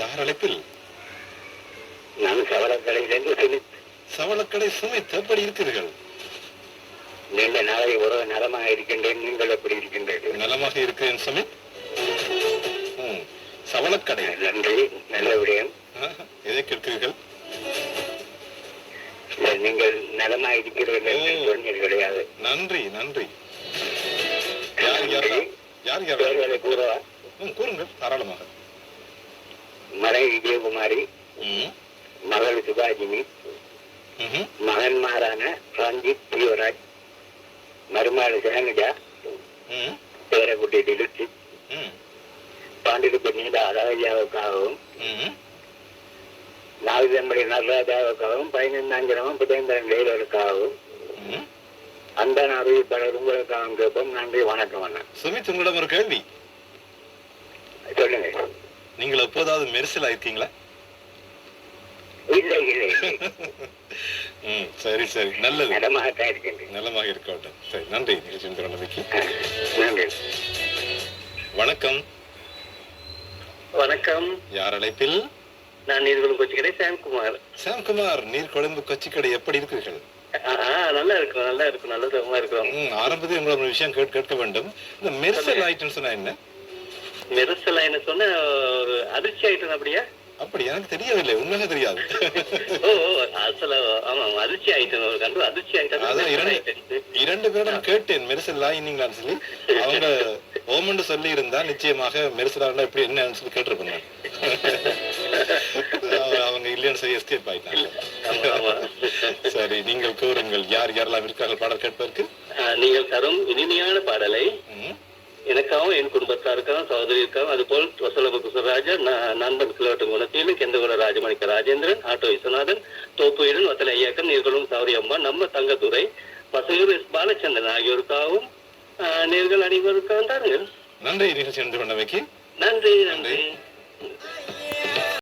யார் அழைப்பில்? நான் சவளக்கடையிலிருந்து சுமித். சவளக்கடை சுமித் எப்படி இருக்கிறீர்கள்? நீண்ட நாளை உறவு நலமாக இருக்கின்றேன். நீங்கள் எப்படி இருக்கின்றீர்கள்? நலமாக இருக்கிறேன் சுமித். சவளக்கடை நன்றி நல்ல விடயம். எதை கேட்கிறீர்கள்? நீங்கள் நலமாக இருக்கிறீர்கள். சொன்னீர்கள் கிடையாது நன்றி நன்றி. யார் யார் யார் யார்? கூறவா? கூறுங்கள் தாராளமாக. மறை விஜயகுமாரி மகள் சுபாஜினி மகன்மாரான ரஞ்சித் ஜீவராஜ் மருமாள் சேனஜா பேரக்குட்டி டிலுச்சி ம், பாண்டிருப்பு நீண்ட அழகையாவுக்காகவும் ம். நாகதம்படி நடராஜாவுக்காகவும் பதினைந்தாங்கிரமும் புதேந்திரன் வேலருக்காகவும். அந்த அறிவிப்பாளர் உங்களுக்காகவும் கேட்போம். நன்றி வணக்கம் அண்ணா. சுமித் உங்களிடம் ஒரு கேள்வி. சொல்லுங்க. நீங்கள் எப்போதாவது மெரிசல் ஆயிருக்கீங்களா? இல்லை இல்லை. ம் சரி சரி. நல்லது. நலமாக இருக்கட்டும். சரி நன்றி நிகழ்ச்சி நன்றி. வணக்கம். வணக்கம். யார் அழைப்பில்? நான் நீர்குளம் கொச்சிக்கடை சாம்குமார். சாம்குமார் நீர் கொழும்பு கொச்சிக்கடை எப்படி இருக்கிறீர்கள்? நல்லா இருக்கும் நல்லா இருக்கும் நல்ல சுகமா இருக்கிறோம் ம், ஆரம்பத்தில் உங்களை ஒரு விஷயம் கேட்க கேட்க வேண்டும். இந்த மெர்சல் ஆயிட்டுன்னு சொன்னா என்ன? மெரிசலா என்ன சொன்ன ஒரு அதிர்ச்சி ஆயிட்டேன் அப்படியா? அப்படி எனக்கு தெரியவில்லை உண்மையாக தெரியாது. ஓ அசல ஆமா அதிர்ச்சி ஆயிட்டேன் ஒரு கண்டு அதிர்ச்சி ஆயிட்டேன் இரண்டு இரண்டு பேரிடம் கேட்டேன் மெரிசல் ஆயினீங்களான்னு சொல்லி. அவங்க ஓமன்னு சொல்லி இருந்தா நிச்சயமாக மெரிசல் ஆனா எப்படி என்னன்னு சொல்லி கேட்டிருப்பேன் நான். அவங்க- இல்லைன்னு சொல்லி எஸ்கேப் ஆயிட்டாங்க. சரி நீங்கள் கூறுங்கள் யார் யாரெல்லாம் இருக்கார்கள் பாடல் கேட்பதற்கு? நீங்கள் தரும் இனிமையான பாடலை எனக்காகவும் என் குடும்பத்தாருக்காகவும் சகோதரிக்காகவும் அதுபோல் வசலப குசராஜா ந- நண்பன் கிலோட்டும் குணத்திலும் கெந்தகுல ராஜமணிக்க ராஜேந்திரன் ஆட்டோ விஸ்வநாதன் தோப்புயிடன் வத்தலை ஐயாக்கன் நீர்களும் சௌரி அம்மா நம்ம தங்கதுரை எஸ் பாலச்சந்திரன் ஆகியோருக்காகவும் நேர்கள் அனைவருக்காகவும் தாருங்கள். நிகழ்ச்சி நன்றி நன்றி. நன்றி.